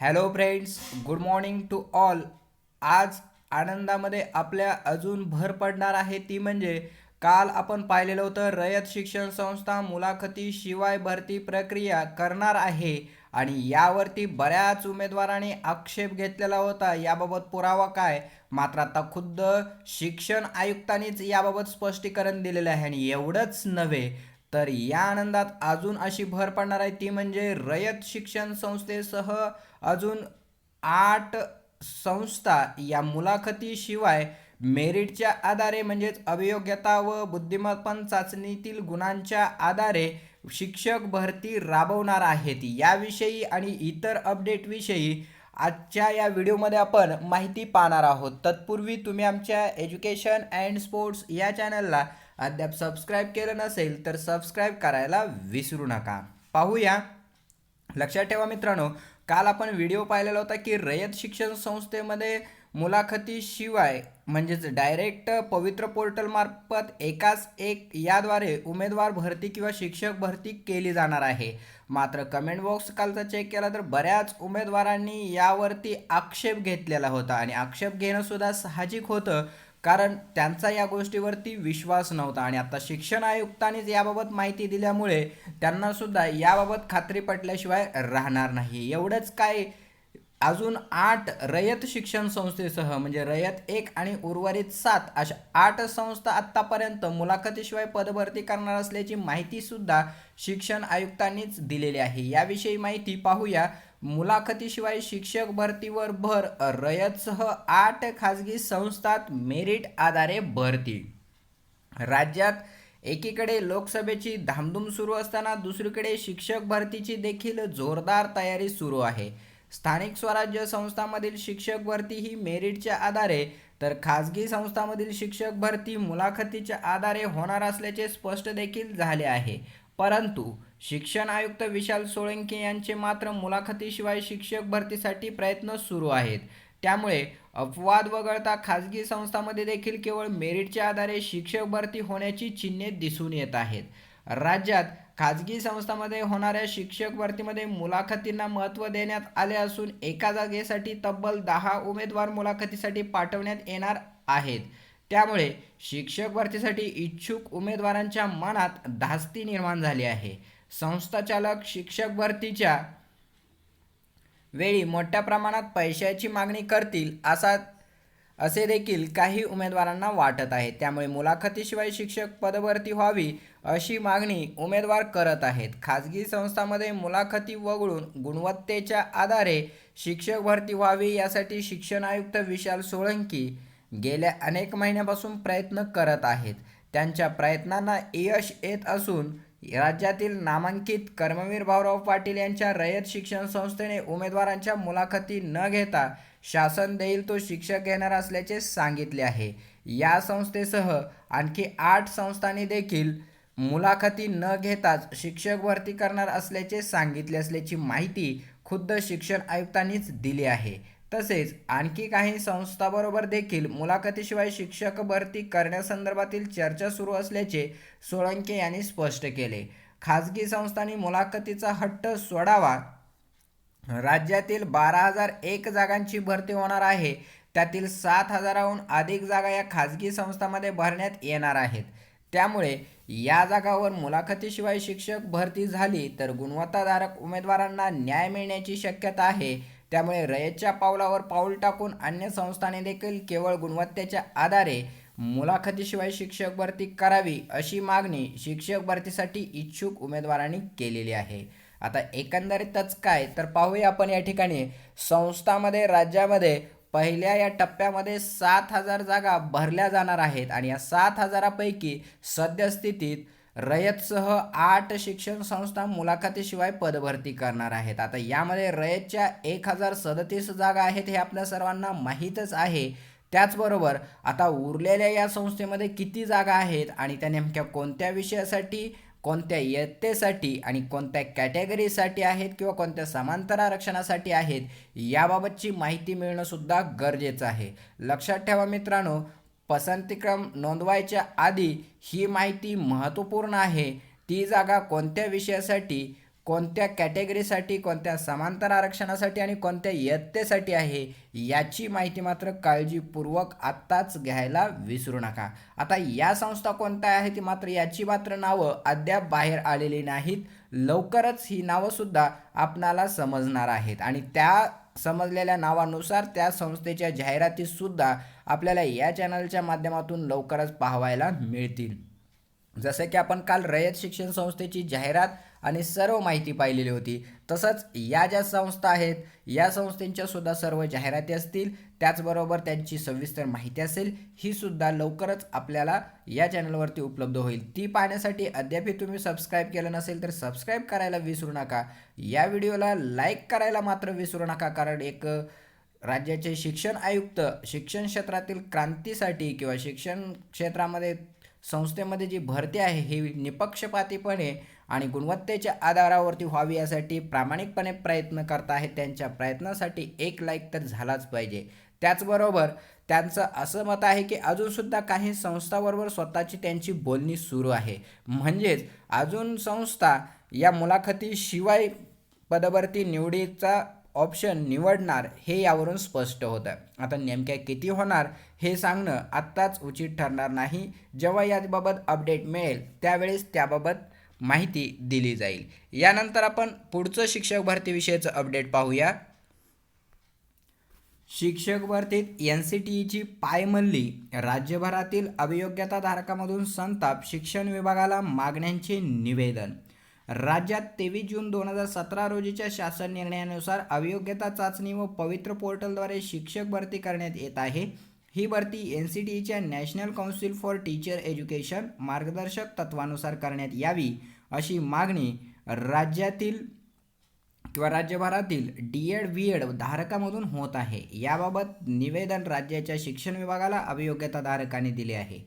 Hello friends good morning to all आज आनंदामध्ये आपल्या अजून भर पडणार आहे ती म्हणजे काल आपण पाहिलेलं होतं रयत शिक्षण संस्था मुलाखती शिवाय भरती प्रक्रिया करणार आहे आणि यावरती बऱ्याच उमेदवारांनी आक्षेप घेतलेला होता. याबाबत पुरावा काय? मात्र आता खुद्द शिक्षण आयुक्तांनीच याबाबत स्पष्टीकरण दिलेलं आहे आणि एवढंच नव्हे तर या आनंदात अजून अशी भर पडणार आहे. ती म्हणजे रयत शिक्षण संस्थेसह अजून आठ संस्था या मुलाखतीशिवाय मेरिटच्या आधारे म्हणजेच अभियोग्यता व बुद्धिमत्पण चाचणीतील गुणांच्या आधारे शिक्षक भरती राबवणार आहेत. याविषयी आणि इतर अपडेटविषयी आजच्या या व्हिडिओमध्ये आपण माहिती पाहणार आहोत. तत्पूर्वी तुम्ही आमच्या एज्युकेशन अँड स्पोर्ट्स या चॅनलला अद्याप सबस्क्राईब केलं नसेल तर सबस्क्राईब करायला विसरू नका. पाहूया. लक्षात ठेवा मित्रांनो काल आपण व्हिडिओ पाहिलेला होता की रयत शिक्षण संस्थेमध्ये मुलाखतीशिवाय म्हणजेच डायरेक्ट पवित्र पोर्टलमार्फत एकाच एक याद्वारे उमेदवार भरती किंवा शिक्षक भरती केली जाणार आहे. मात्र कमेंट बॉक्स कालचा चेक केला तर बऱ्याच उमेदवारांनी यावरती आक्षेप घेतलेला होता आणि आक्षेप घेणंसुद्धा साहजिक होतं. कारण त्यांचा या गोष्टीवरती विश्वास नव्हता आणि आता शिक्षण आयुक्तांनीच याबाबत माहिती दिल्यामुळे त्यांना सुद्धा याबाबत खात्री पटल्याशिवाय राहणार नाही. एवढंच काय अजून आठ रयत शिक्षण संस्थेसह म्हणजे रयत एक आणि उर्वरित सात अशा आठ संस्था आत्तापर्यंत मुलाखतीशिवाय पदभरती करणार असल्याची माहितीसुद्धा शिक्षण आयुक्तांनीच दिलेली आहे. याविषयी माहिती पाहूया मुलाखतीशिवाय शिक्षक भरतीवर भर रयतसह आठ खाजगी संस्थात मेरिट आधारे भरती. राज्यात एकीकडे लोकसभेची धामधूम सुरू असताना दुसरीकडे शिक्षक भरतीची देखील जोरदार तयारी सुरू आहे. स्थानिक स्वराज्य संस्थांमधील शिक्षक भरती ही मेरिटच्या आधारे तर खाजगी संस्थांमधील शिक्षक भरती मुलाखतीच्या आधारे होणार असल्याचे स्पष्ट देखील झाले आहे. परंतु शिक्षण आयुक्त विशाल सोळंके यांचे मात्र मुलाखतीशिवाय शिक्षक भरतीसाठी प्रयत्न सुरू आहेत. त्यामुळे अपवाद वगळता खाजगी संस्थांमध्ये देखील केवळ मेरिटच्या आधारे शिक्षक भरती होण्याची चिन्हे दिसून येत आहेत. राज्यात खाजगी संस्थांमध्ये होणाऱ्या शिक्षक भरतीमध्ये मुलाखतींना महत्त्व देण्यात आले असून एका जागेसाठी तब्बल दहा उमेदवार मुलाखतीसाठी पाठवण्यात येणार आहेत. त्यामुळे शिक्षक भरतीसाठी इच्छुक उमेदवारांच्या मनात धास्ती निर्माण झाली आहे. संस्थाचालक शिक्षक भरतीच्या वेळी मोठ्या प्रमाणात पैशाची मागणी करतील असा असे देखील काही उमेदवारांना वाटत आहे. त्यामुळे मुलाखतीशिवाय शिक्षक पदभरती व्हावी अशी मागणी उमेदवार करत आहेत. खाजगी संस्थांमध्ये मुलाखती वगळून गुणवत्तेच्या आधारे शिक्षक भरती व्हावी यासाठी शिक्षण आयुक्त विशाल सोळंकी गेल्या अनेक महिन्यापासून प्रयत्न करत आहेत. त्यांच्या प्रयत्नांना यश येत असून राज्यातील नामांकित कर्मवीर भाऊराव पाटील यांच्या रयत शिक्षण संस्थेने उमेदवारांच्या मुलाखती न घेता शासन देईल तो शिक्षक घेणार असल्याचे सांगितले आहे. या संस्थेसह आणखी आठ संस्थांनी देखील मुलाखती न घेताच शिक्षक भरती करणार असल्याचे सांगितले असल्याची माहिती खुद्द शिक्षण आयुक्तांनीच दिली आहे. तसेच आणखी काही संस्थाबरोबर देखील मुलाखतीशिवाय शिक्षक भरती करण्यासंदर्भातील चर्चा सुरू असल्याचे सोळंके यांनी स्पष्ट केले. खाजगी संस्थांनी मुलाखतीचा हट्ट सोडावा. राज्यातील बारा हजार एक जागांची भरती होणार आहे. त्यातील सात हजाराहून अधिक जागा या खाजगी संस्थांमध्ये भरण्यात येणार आहेत. त्यामुळे या जागावर मुलाखतीशिवाय शिक्षक भरती झाली तर गुणवत्ताधारक उमेदवारांना न्याय मिळण्याची शक्यता आहे. त्यामुळे रयतच्या पावलावर पाऊल टाकून अन्य संस्थाने देखील केवळ गुणवत्तेच्या आधारे मुलाखतीशिवाय शिक्षक भरती करावी अशी मागणी शिक्षक भरतीसाठी इच्छुक उमेदवारांनी केलेली आहे. आता एकंदरीतच काय तर पाहूया आपण या ठिकाणी. संस्थामध्ये राज्यामध्ये पहिल्या या टप्प्यामध्ये सात हजार जागा भरल्या जाणार आहेत आणि या सात हजारापैकी सद्यस्थितीत रयतसह आठ शिक्षण संस्था मुलाखतीशिवाय पदभरती करणार आहेत. आता यामध्ये रयतच्या एक हजार सदतीस जागा आहेत हे आपल्या सर्वांना माहीतच आहे. त्याचबरोबर आता उरलेल्या या संस्थेमध्ये किती जागा आहेत आणि त्या नेमक्या कोणत्या विषयासाठी कोणत्या इयत्तेसाठी आणि कोणत्या कॅटेगरीसाठी आहेत किंवा कोणत्या समांतर आरक्षणासाठी आहेत याबाबतची माहिती मिळणंसुद्धा गरजेचं आहे. लक्षात ठेवा मित्रांनो पसंतीक्रम नोंदवायच्या आधी ही माहिती महत्त्वपूर्ण आहे. ती जागा कोणत्या विषयासाठी कोणत्या कॅटेगरीसाठी कोणत्या समांतर आरक्षणासाठी आणि कोणत्या इयत्तेसाठी आहे याची माहिती मात्र काळजीपूर्वक आत्ताच घ्यायला विसरू नका. आता या संस्था कोणत्या आहेत ती मात्र याची मात्र नावं अद्याप बाहेर आलेली नाहीत. लवकरच ही नावंसुद्धा आपणाला समजणार आहेत. आणि त्या समजलेल्या नावानुसार त्या संस्थेच्या जाहिरातीसुद्धा आपल्याला या चॅनलच्या माध्यमातून लवकरच पाहायला मिळतील. जसं की आपण काल रयत शिक्षण संस्थेची जाहिरात आणि सर्व माहिती पाहिलेली होती. तसंच या ज्या संस्था आहेत या संस्थेंच्या सुद्धा सर्व जाहिराती असतील. त्याचबरोबर त्यांची सविस्तर माहिती असेल ही सुद्धा लवकरच आपल्याला या चॅनलवरती उपलब्ध होईल. ती पाहण्यासाठी अद्यापही तुम्ही सबस्क्राईब केलं नसेल तर सबस्क्राईब करायला विसरू नका. या व्हिडिओला लाईक करायला मात्र विसरू नका कारण एक राज्याचे शिक्षण आयुक्त शिक्षण क्षेत्रातील क्रांतीसाठी किंवा शिक्षण क्षेत्रामध्ये संस्थेमध्ये जी भरती आहे ही निपक्षपातीपणे आणि गुणवत्तेच्या आधारावरती व्हावी यासाठी प्रामाणिकपणे प्रयत्न करत आहेत त्यांच्या प्रयत्नासाठी एक लाईक तर झालाच पाहिजे. त्याचबरोबर त्यांचं असं मत आहे की अजूनसुद्धा काही संस्थाबरोबर स्वतःची त्यांची बोलणी सुरू आहे. म्हणजेच अजून संस्था या मुलाखतीशिवाय पदभरती निवडीचा ऑप्शन निवडणार हे यावरून स्पष्ट होतं. आता नेमक्या किती होणार हे सांगणं आत्ताच उचित ठरणार नाही. जेव्हा याबाबत अपडेट मिळेल त्यावेळेस त्याबाबत माहिती दिली जाईल. यानंतर आपण पुढचं शिक्षक भरतीविषयीचं अपडेट पाहूया. शिक्षक भरतीत एन सी टी ईची पायमल्ली राज्यभरातील अभियोग्यताधारकामधून संताप शिक्षण विभागाला मागण्यांचे निवेदन. राज्यात तेवीस जून दोन हजार सतरा रोजीच्या शासन निर्णयानुसार अभियोग्यता चाचणी व पवित्र पोर्टलद्वारे शिक्षक भरती करण्यात येत आहे. ही भरती एन सी टी ईच्या national council for teacher education मार्गदर्शक तत्वानुसार करण्यात यावी अशी मागणी राज्यातील किंवा राज्यभरातील डी एड व्ही एड धारकामधून होत आहे. याबाबत निवेदन राज्याच्या शिक्षण विभागाला अभियोग्यताधारकाने दिले आहे.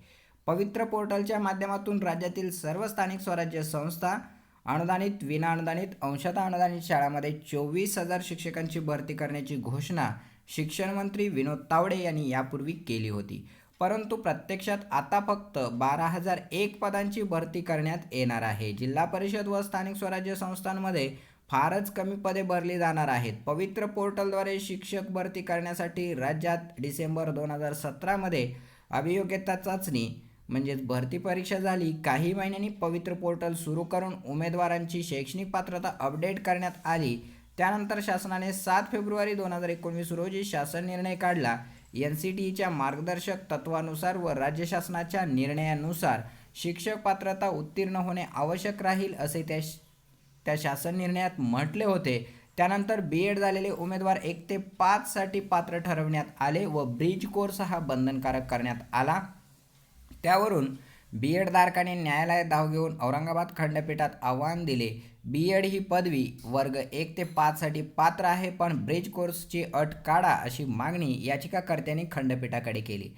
पवित्र पोर्टलच्या माध्यमातून राज्यातील सर्व स्थानिक स्वराज्य संस्था अनुदानित विनाअनुदानित अंशतः अनुदानित शाळांमध्ये चोवीस हजार शिक्षकांची भरती करण्याची घोषणा शिक्षण मंत्री विनोद तावडे यांनी यापूर्वी केली होती. परंतु प्रत्यक्षात आता फक्त बारा हजार एक पदांची भरती करण्यात येणार आहे. जिल्हा परिषद व स्थानिक स्वराज्य संस्थांमध्ये फारच कमी पदे भरली जाणार आहेत. पवित्र पोर्टलद्वारे शिक्षक भरती करण्यासाठी राज्यात डिसेंबर दोन हजार सतरामध्ये अभियोग्यता चाचणी म्हणजेच भरती परीक्षा झाली काही महिन्यांनी पवित्र पोर्टल सुरू करून उमेदवारांची शैक्षणिक पात्रता अपडेट करण्यात आली. त्यानंतर शासनाने सात फेब्रुवारी दोन हजार एकोणवीस रोजी शासन निर्णय काढला. एन सी टी ईच्या मार्गदर्शक तत्वानुसार व राज्य शासनाच्या निर्णयानुसार शिक्षक पात्रता उत्तीर्ण होणे आवश्यक राहील असे त्या त्या शासन निर्णयात म्हटले होते. त्यानंतर बी एड झालेले उमेदवार एक ते पाचसाठी पात्र ठरवण्यात आले व ब्रिज कोर्स हा बंधनकारक करण्यात आला. त्यावरून बी एड धारकाने न्यायालयात धाव घेऊन औरंगाबाद खंडपीठात आव्हान दिले. बी एड ही पदवी वर्ग एक ते पाचसाठी पात्र आहे पण ब्रिज कोर्सची अट काढा अशी मागणी याचिकाकर्त्यांनी खंडपीठाकडे केली.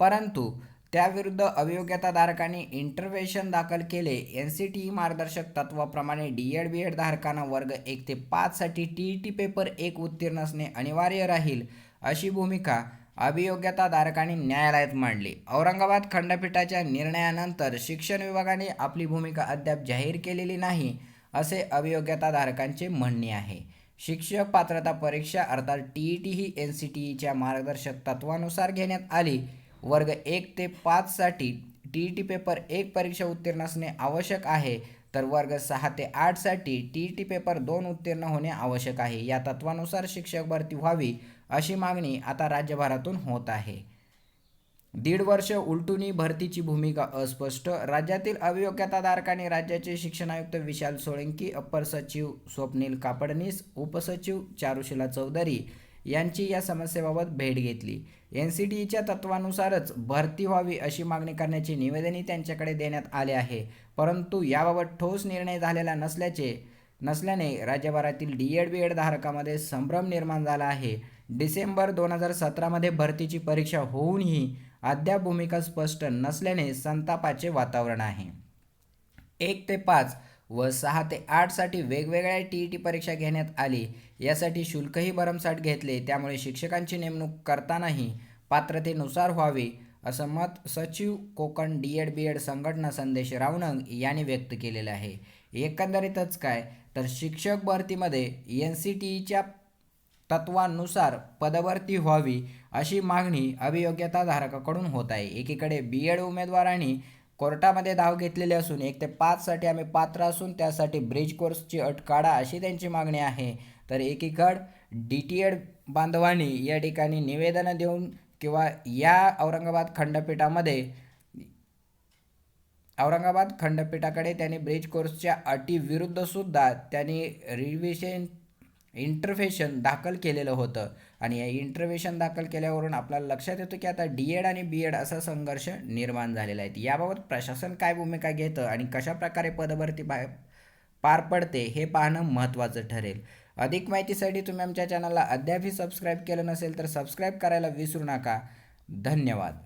परंतु त्याविरुद्ध अभियोग्यताधारकांनी इंटरव्हेशन दाखल केले. एन सी टी ई मार्गदर्शक तत्वाप्रमाणे डी एड बी एड धारकांना वर्ग एक ते पाचसाठी टी ई टी पेपर एक उत्तीर्ण असणे अनिवार्य राहील अशी भूमिका अभियोग्यताधारकांनी न्यायालयात मांडली. औरंगाबाद खंडपीठाच्या निर्णयानंतर शिक्षण विभागाने आपली भूमिका अद्याप जाहीर केलेली नाही असे अभियोग्यताधारकांचे म्हणणे आहे. शिक्षक पात्रता परीक्षा अर्थात टी ई टी ही एन सी टी ईच्या मार्गदर्शक तत्वानुसार घेण्यात आली. वर्ग एक ते पाचसाठी टी ई टी पेपर एक परीक्षा उत्तीर्ण असणे आवश्यक आहे तर वर्ग सहा ते आठसाठी टी ई टी पेपर दोन उत्तीर्ण होणे आवश्यक आहे. या तत्वानुसार शिक्षक भरती व्हावी अशी मागणी आता राज्यभरातून होत आहे. दीड वर्ष उलटूनी भरतीची भूमिका अस्पष्ट. राज्यातील अभियोग्यताधारकांनी राज्याचे शिक्षण आयुक्त विशाल सोळंकी अप्पर सचिव स्वप्नील कापडनीस उपसचिव चारुशिला चौधरी यांची या समस्येबाबत भेट घेतली. एन सी टी ईच्या तत्वानुसारच भरती व्हावी अशी मागणी करण्याचे निवेदनही त्यांच्याकडे देण्यात आले आहे. परंतु याबाबत ठोस निर्णय झालेला नसल्याचे नसल्याने राज्यभरातील डी एड बी एड धारकामध्ये संभ्रम निर्माण झाला आहे. डिसेंबर दोन हजार सतरामध्ये भरतीची परीक्षा होऊनही अद्याप भूमिका स्पष्ट नसल्याने संतापाचे वातावरण आहे. एक ते पाच व सहा ते आठसाठी वेगवेगळ्या टी ई टी परीक्षा घेण्यात आली. यासाठी शुल्कही भरमसाठ घेतले. त्यामुळे शिक्षकांची नेमणूक करतानाही पात्रतेनुसार व्हावी असं मत सचिव Konkan D Ed B Ed संघटना संदेश रावणंग यांनी व्यक्त केलेलं आहे. एकंदरीतच काय? तर शिक्षक भरतीमध्ये एन सी टी ईच्या तत्वांनुसार पदवर्ती व्हावी अशी मागणी अभियोग्यताधारकाकडून होत आहे. एकीकडे बी एड उमेदवारांनी कोर्टामध्ये धाव घेतलेली असून एक ते पाचसाठी आम्ही पात्र असून त्यासाठी ब्रिज कोर्सची अट काढा अशी त्यांची मागणी आहे. तर एकीकड डी टी एड बांधवांनी या ठिकाणी निवेदनं देऊन किंवा या औरंगाबाद खंडपीठामध्ये औरंगाबाद खंडपीठाकडे त्यांनी ब्रिज कोर्सच्या अटीविरुद्ध सुद्धा त्यांनी रिव्हिशन इंटरफेशन दाखल केलेलं होतं. आणि या इंटरव्हेशन दाखल केल्यावरून आपल्याला लक्षात येतं की आता डी एड आणि बी एड असा संघर्ष निर्माण झालेला आहे. याबाबत प्रशासन काय भूमिका घेतं आणि कशाप्रकारे पदभरती बाहेर पार पडते हे पाहणं महत्त्वाचं ठरेल. अधिक माहितीसाठी तुम्ही आमच्या चॅनलला अद्यापही सबस्क्राईब केलं नसेल तर सबस्क्राईब करायला विसरू नका. धन्यवाद.